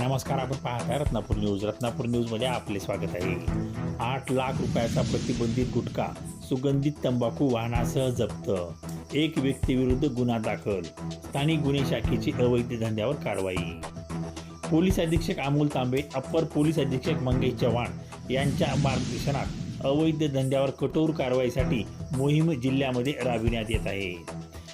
नमस्कार आपण पाहताय रत्नापूर न्यूज. रत्नापूर न्यूजमध्ये आपले स्वागत आहे. आठ लाख रुपयाचा प्रतिबंधित गुटखा सुगंधित तंबाखू वाहनासह जप्त. एक व्यक्तीविरुद्ध गुन्हा दाखल. स्थानिक गुन्हे शाखेची अवैध धंद्यावर कारवाई. पोलीस अधीक्षक अमोल तांबे अप्पर पोलीस अधीक्षक मंगेश चव्हाण यांच्या मार्गदर्शनात अवैध धंद्यावर कठोर कारवाईसाठी मोहीम जिल्ह्यामध्ये राबविण्यात येत आहे.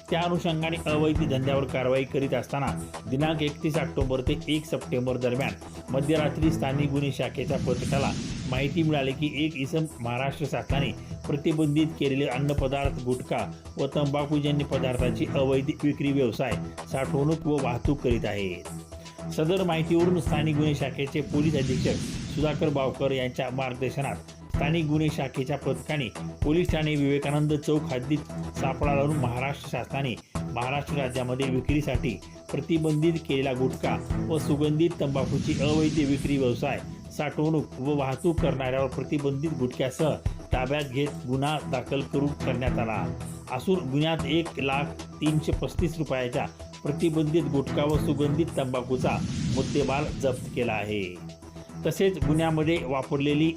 त्या अनुषंगाने अवैध धंद्यावर कारवाई करीत असताना दिनांक एकतीस ऑक्टोबर ते एक सप्टेंबर दरम्यान मध्यरात्री स्थानिक गुन्हे शाखेच्या पथकाला माहिती मिळाली की एक इसम महाराष्ट्र शासनाने प्रतिबंधित केलेले अन्नपदार्थ गुटखा व तंबाखूजन्य पदार्थाची अवैध विक्री व्यवसाय साठवणूक व वाहतूक करीत आहे सदर माहितीवरून स्थानिक गुन्हे शाखेचे पोलीस अधीक्षक सुधाकर बावकर यांच्या मार्गदर्शनात स्थानिक गुन्हे शाखेच्या पथकाने पोलीस ठाणे विवेकानंद चौक हद्दीत सापळा लावून महाराष्ट्र शासनाने महाराष्ट्र राज्यामध्ये विक्रीसाठी प्रतिबंधित केलेला गुटखा व सुगंधित तंबाखूची अवैध विक्री व्यवसाय साठवणूक व वाहतूक करणाऱ्यावर प्रतिबंधित गुटख्यासह ताब्यात घेत गुन्हा दाखल करून करण्यात आला. असून गुन्ह्यात एक लाख तीनशे पस्तीस रुपयाच्या प्रतिबंधित गुटखा व सुगंधित तंबाखूचा मुद्देमाल जप्त केला आहे. तसेच गुन्ह्यामध्ये वापरलेली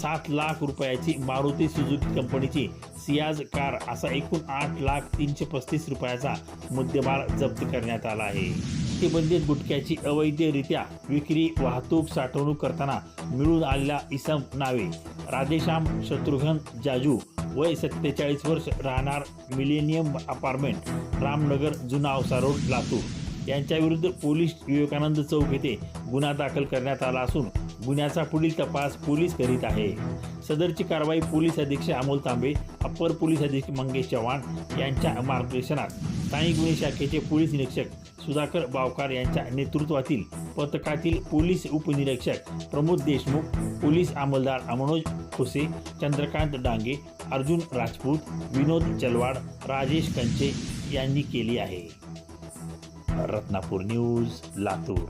सात लाख रुपयाची मारुती सुझुकी कंपनीची सियाज कार असा एकूण आठ लाख तीनशे पस्तीस रुपयाचा मुद्देमाल जप्त करण्यात आला आहे. प्रतिबंधित गुटख्याची अवैधरित्या विक्री वाहतूक साठवणूक करताना मिळून आलेल्या इसम नावे. राधेश्याम शत्रुघ्न जाजू वय सत्तेचाळीस वर्ष राहणार मिलेनियम अपार्टमेंट रामनगर जुना औसा रोड लातूर. यांच्याविरुद्ध पोलीस विवेकानंद चौक येथे गुन्हा दाखल करण्यात आला असून गुन्ह्याचा पुढील तपास पोलीस करीत आहे. सदरची कारवाई पोलीस अधीक्षक अमोल तांबे अप्पर पोलीस अधीक्षक मंगेश चव्हाण यांच्या मार्गदर्शनात. स्थानिक गुन्हे शाखेचे पोलीस निरीक्षक सुधाकर बावकार यांच्या नेतृत्वातील पथकातील पोलीस उपनिरीक्षक प्रमोद देशमुख पोलीस अंमलदार अमनोज खुसे चंद्रकांत डांगे अर्जुन राजपूत विनोद चलवाड राजेश कंचे यांनी केली आहे. रत्नापूर न्यूज लातूर